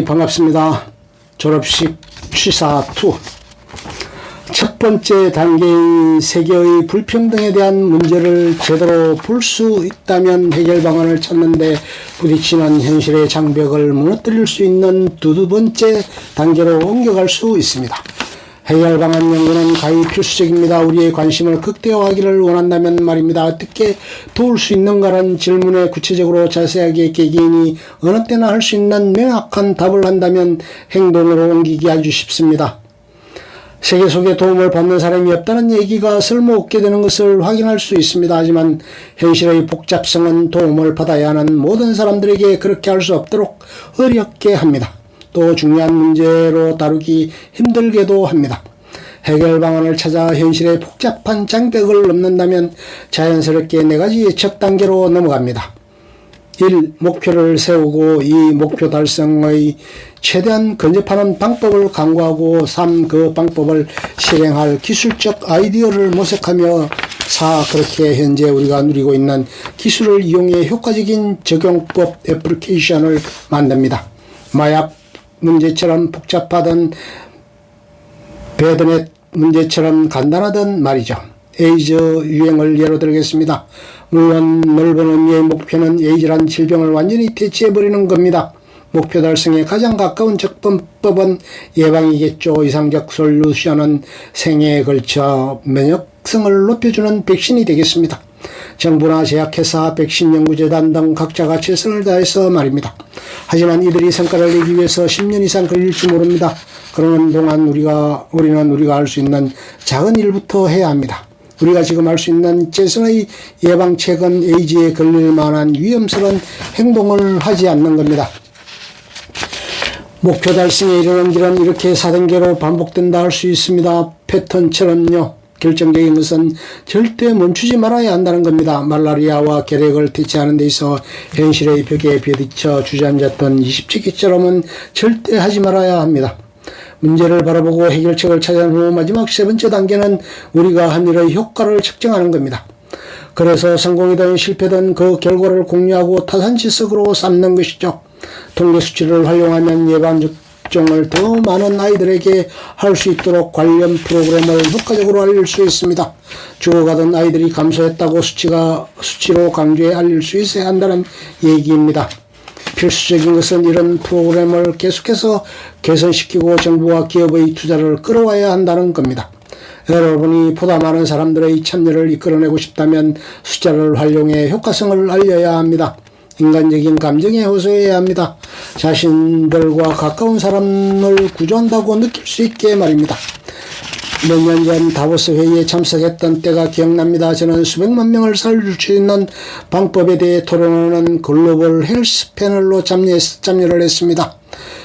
여러분이 반갑습니다. 졸업식 취사 2. 첫 번째 단계인 세계의 불평등에 대한 문제를 제대로 볼수 있다면 해결 방안을 찾는데 부딪히는 현실의 장벽을 무너뜨릴 수 있는 두 번째 단계로 옮겨갈 수 있습니다. 해결 방안 연구는 가히 필수적입니다. 우리의 관심을 극대화하기를 원한다면 말입니다. 어떻게 도울 수 있는가라는 질문에 구체적으로 자세하게 개개인이 어느 때나 할 수 있는 명확한 답을 한다면 행동으로 옮기기 아주 쉽습니다. 세계 속에 도움을 받는 사람이 없다는 얘기가 쓸모없게 되는 것을 확인할 수 있습니다. 하지만 현실의 복잡성은 도움을 받아야 하는 모든 사람들에게 그렇게 할 수 없도록 어렵게 합니다. 또 중요한 문제로 다루기 힘들게도 합니다. 해결 방안을 찾아 현실의 복잡한 장벽을 넘는다면 자연스럽게 네 가지 첫 단계로 넘어갑니다. 1. 목표를 세우고 이 목표 달성의 최대한 근접하는 방법을 강구하고 3. 그 방법을 실행할 기술적 아이디어를 모색하며 4. 그렇게 현재 우리가 누리고 있는 기술을 이용해 효과적인 적용법 애플리케이션을 만듭니다. 마약 문제처럼 복잡하던 배드넷 문제처럼 간단하던 말이죠. 에이즈 유행을 예로 들겠습니다. 물론 넓은 의미의 목표는 에이즈란 질병을 완전히 퇴치해버리는 겁니다. 목표 달성에 가장 가까운 접근법은 예방이겠죠. 이상적 솔루션은 생애에 걸쳐 면역성을 높여주는 백신이 되겠습니다. 정부나 제약회사, 백신 연구재단 등 각자가 최선을 다해서 말입니다. 하지만 이들이 성과를 내기 위해서 10년 이상 걸릴지 모릅니다. 그러는 동안 우리가, 우리는 우리가 할 수 있는 작은 일부터 해야 합니다. 우리가 지금 할 수 있는 최선의 예방책은 에이즈에 걸릴 만한 위험스러운 행동을 하지 않는 겁니다. 목표 달성에 이르는 길은 이렇게 4단계로 반복된다 할 수 있습니다. 패턴처럼요. 결정적인 것은 절대 멈추지 말아야 한다는 겁니다. 말라리아와 결핵을 퇴치하는 데 있어 현실의 벽에 부딪혀 주저앉았던 20세기처럼은 절대 하지 말아야 합니다. 문제를 바라보고 해결책을 찾은 후 마지막 세 번째 단계는 우리가 한 일의 효과를 측정하는 겁니다. 그래서 성공이든 실패든 그 결과를 공유하고 타산지석으로 삼는 것이죠. 통계 수치를 활용하면 예방 접종을 더 많은 아이들에게 할 수 있도록 관련 프로그램을 효과적으로 알릴 수 있습니다. 죽어가던 아이들이 감소했다고 수치가 수치로 강조해 알릴 수 있어야 한다는 얘기입니다. 필수적인 것은 이런 프로그램을 계속해서 개선시키고 정부와 기업의 투자를 끌어와야 한다는 겁니다. 여러분이 보다 많은 사람들의 참여를 이끌어내고 싶다면 숫자를 활용해 효과성을 알려야 합니다. 인간적인 감정에 호소해야 합니다. 자신들과 가까운 사람을 구조한다고 느낄 수 있게 말입니다. 몇 년 전 다보스 회의에 참석했던 때가 기억납니다. 저는 수백만 명을 살릴 수 있는 방법에 대해 토론하는 글로벌 헬스 패널로 참여를 했습니다.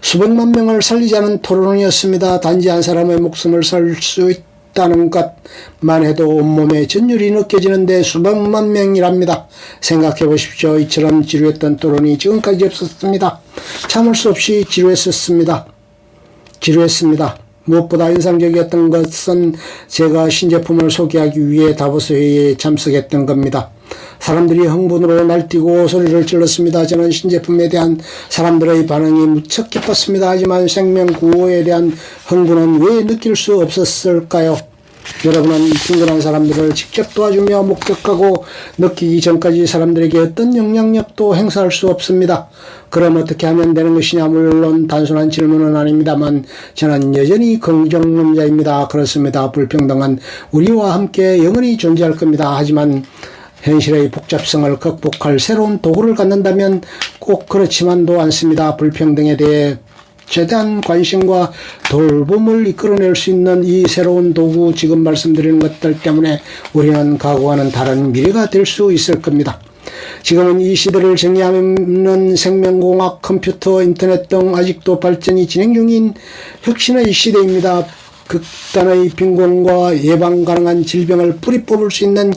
수백만 명을 살리자는 토론이었습니다. 단지 한 사람의 목숨을 살 수 있다 는 것만 해도 온몸에 전율이 느껴지는데 수백만 명이랍니다. 생각해 보십시오. 이처럼 지루했던 토론이 지금까지 없었습니다. 참을 수 없이 지루했었습니다. 지루했습니다. 무엇보다 인상적이었던 것은 제가 신제품을 소개하기 위해 다보스 회의에 참석했던 겁니다. 사람들이 흥분으로 날뛰고 소리를 질렀습니다. 저는 신제품에 대한 사람들의 반응이 무척 기뻤습니다. 하지만 생명 구호에 대한 흥분은 왜 느낄 수 없었을까요? 여러분은 빈곤한 사람들을 직접 도와주며 목격하고 느끼기 전까지 사람들에게 어떤 영향력도 행사할 수 없습니다. 그럼 어떻게 하면 되는 것이냐? 물론 단순한 질문은 아닙니다만 저는 여전히 긍정론자입니다. 그렇습니다. 불평등한 우리와 함께 영원히 존재할 겁니다. 하지만 현실의 복잡성을 극복할 새로운 도구를 갖는다면 꼭 그렇지만도 않습니다. 불평등에 대해 최대한 관심과 돌봄을 이끌어낼 수 있는 이 새로운 도구 지금 말씀드리는 것들 때문에 우리는 각오하는 다른 미래가 될 수 있을 겁니다. 지금은 이 시대를 정의하는 생명공학, 컴퓨터, 인터넷 등 아직도 발전이 진행 중인 혁신의 시대입니다. 극단의 빈곤과 예방 가능한 질병을 뿌리 뽑을 수 있는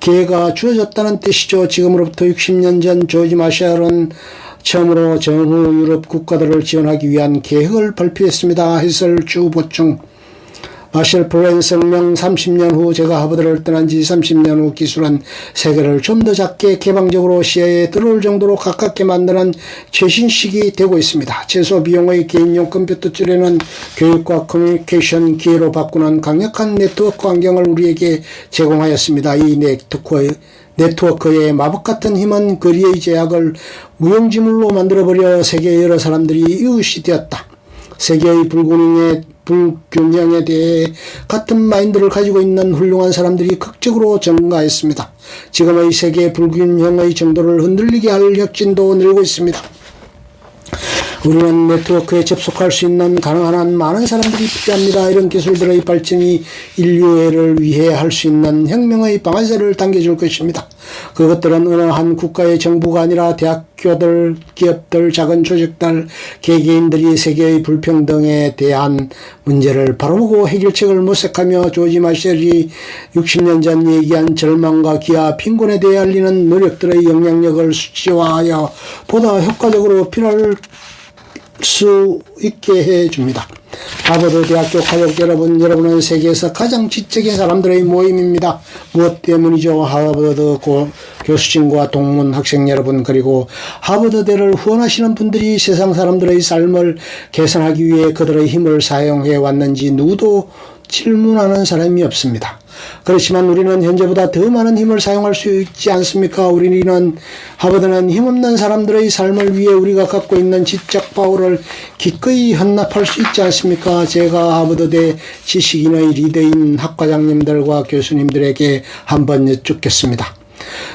기회가 주어졌다는 뜻이죠. 지금으로부터 60년 전 조지 마샬은 처음으로 정후 유럽 국가들을 지원하기 위한 계획을 발표했습니다. 해설 주 보충 마셜 플랜 명 30년 후 제가 하버드를 떠난 지 30년 후 기술한 세계를 좀 더 작게 개방적으로 시야에 들어올 정도로 가깝게 만드는 최신식이 되고 있습니다. 최소 비용의 개인용 컴퓨터 줄에는 교육과 커뮤니케이션 기회로 바꾸는 강력한 네트워크 환경을 우리에게 제공하였습니다. 이 네트워크의 네트워크의 마법 같은 힘은 거리의 제약을 무용지물로 만들어버려 세계 여러 사람들이 이웃이 되었다. 세계의 불균형에, 불균형에 대해 같은 마인드를 가지고 있는 훌륭한 사람들이 극적으로 증가했습니다. 지금의 세계 불균형의 정도를 흔들리게 할 혁진도 늘고 있습니다. 우리는 네트워크에 접속할 수 있는 가능한 한 많은 사람들이 필요합니다. 이런 기술들의 발전이 인류애를 위해 할 수 있는 혁명의 방아쇠를 당겨줄 것입니다. 그것들은 어느 한 국가의 정부가 아니라 대학교들, 기업들, 작은 조직들, 개개인들이 세계의 불평등에 대한 문제를 바로보고 해결책을 모색하며 조지 마셸이 60년 전 얘기한 절망과 기아, 빈곤에 대해 알리는 노력들의 영향력을 수치화하여 보다 효과적으로 필요할 수 있게 해 줍니다. 하버드 대학교 가족 여러분, 여러분은 세계에서 가장 지적인 사람들의 모임입니다. 무엇 때문이죠? 하버드 고, 교수진과 동문 학생 여러분, 그리고 하버드대를 후원하시는 분들이 세상 사람들의 삶을 개선하기 위해 그들의 힘을 사용해 왔는지 누구도 질문하는 사람이 없습니다. 그렇지만 우리는 현재보다 더 많은 힘을 사용할 수 있지 않습니까? 우리는 하버드는 힘없는 사람들의 삶을 위해 우리가 갖고 있는 지적 파워를 기꺼이 헌납할 수 있지 않습니까? 제가 하버드대 지식인의 리더인 학과장님들과 교수님들에게 한번 여쭙겠습니다.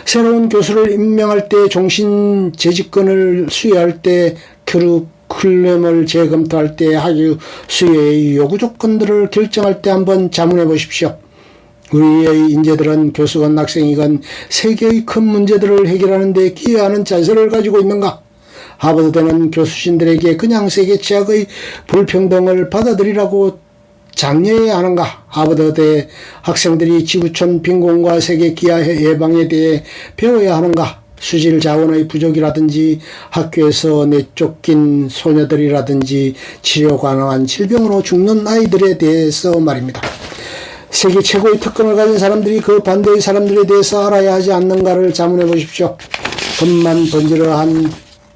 새로운 교수를 임명할 때 종신 재직권을 수여할 때 교육 클램을 재검토할 때 학위 수여의 요구 조건들을 결정할 때 한번 자문해 보십시오. 우리의 인재들은 교수건 학생이건 세계의 큰 문제들을 해결하는 데 기여하는 자세를 가지고 있는가? 하버드대는 교수진들에게 그냥 세계 최악의 불평등을 받아들이라고 장려해야 하는가? 하버드대 학생들이 지구촌 빈곤과 세계 기아 예방에 대해 배워야 하는가? 수질 자원의 부족이라든지 학교에서 내쫓긴 소녀들이라든지 치료 가 능한 질병으로 죽는 아이들에 대해서 말입니다. 세계 최고의 특권을 가진 사람들이 그 반대의 사람들에 대해서 알아야 하지 않는가를 자문해 보십시오. 겉만 번지르한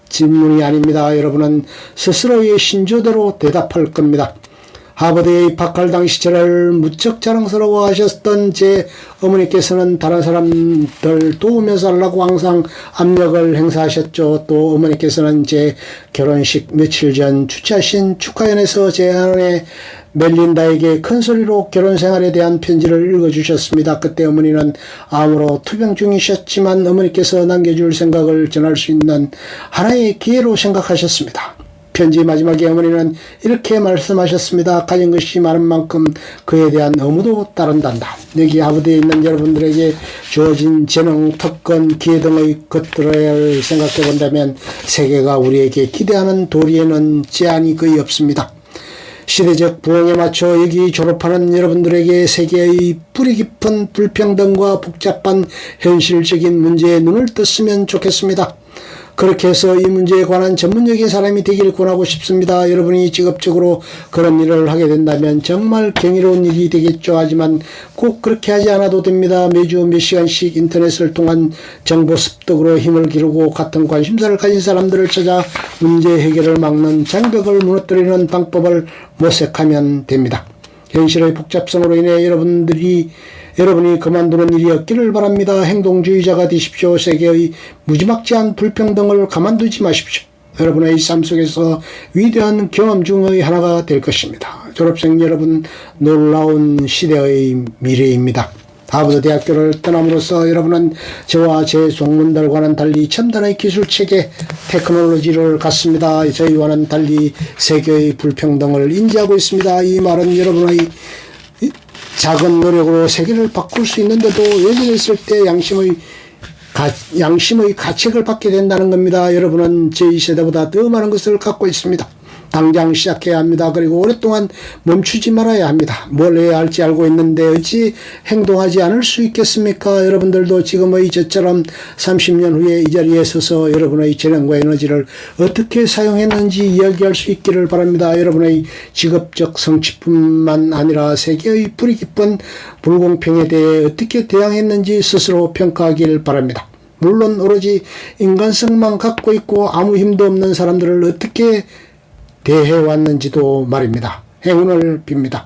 질문이 아닙니다. 여러분은 스스로의 신조대로 대답할 겁니다. 하버드에 입학할 당시 저를 무척 자랑스러워 하셨던 제 어머니께서는 다른 사람들 도우면서 하려고 항상 압력을 행사하셨죠. 또 어머니께서는 제 결혼식 며칠 전 주최하신 축하연에서 제 아내 멜린다에게 큰 소리로 결혼 생활에 대한 편지를 읽어주셨습니다. 그때 어머니는 암으로 투병 중이셨지만 어머니께서 남겨줄 생각을 전할 수 있는 하나의 기회로 생각하셨습니다. 편지 마지막에 어머니는 이렇게 말씀하셨습니다. 가진 것이 많은 만큼 그에 대한 의무도 따른단다. 여기 하버드에 있는 여러분들에게 주어진 재능, 특권, 기회 등의 것들을 생각해 본다면 세계가 우리에게 기대하는 도리에는 제한이 거의 없습니다. 시대적 부흥에 맞춰 여기 졸업하는 여러분들에게 세계의 뿌리 깊은 불평등과 복잡한 현실적인 문제에 눈을 떴으면 좋겠습니다. 그렇게 해서 이 문제에 관한 전문적인 사람이 되기를 권하고 싶습니다. 여러분이 직업적으로 그런 일을 하게 된다면 정말 경이로운 일이 되겠죠. 하지만 꼭 그렇게 하지 않아도 됩니다. 매주 몇 시간씩 인터넷을 통한 정보 습득으로 힘을 기르고 같은 관심사를 가진 사람들을 찾아 문제 해결을 막는 장벽을 무너뜨리는 방법을 모색하면 됩니다. 현실의 복잡성으로 인해 여러분들이 여러분이 그만두는 일이 없기를 바랍니다. 행동주의자가 되십시오. 세계의 무지막지한 불평등을 가만두지 마십시오. 여러분의 삶 속에서 위대한 경험 중의 하나가 될 것입니다. 졸업생 여러분, 놀라운 시대의 미래입니다. 하버드 대학교를 떠남으로써 여러분은 저와 제 동문들과는 달리 첨단의 기술 체계, 테크놀로지를 갖습니다. 저희와는 달리 세계의 불평등을 인지하고 있습니다. 이 말은 여러분의 작은 노력으로 세계를 바꿀 수 있는데도 있을 때 양심의 가, 양심의 가책을 받게 된다는 겁니다. 여러분은 제2세대보다 더 많은 것을 갖고 있습니다. 당장 시작해야 합니다. 그리고 오랫동안 멈추지 말아야 합니다. 뭘 해야 할지 알고 있는데 어찌 행동하지 않을 수 있겠습니까? 여러분들도 지금의 저처럼 30년 후에 이 자리에 서서 여러분의 재능과 에너지를 어떻게 사용했는지 이야기할 수 있기를 바랍니다. 여러분의 직업적 성취뿐만 아니라 세계의 뿌리 깊은 불공평에 대해 어떻게 대항했는지 스스로 평가하길 바랍니다. 물론 오로지 인간성만 갖고 있고 아무 힘도 없는 사람들을 어떻게 대해 왔는지도 말입니다. 행운을 빕니다.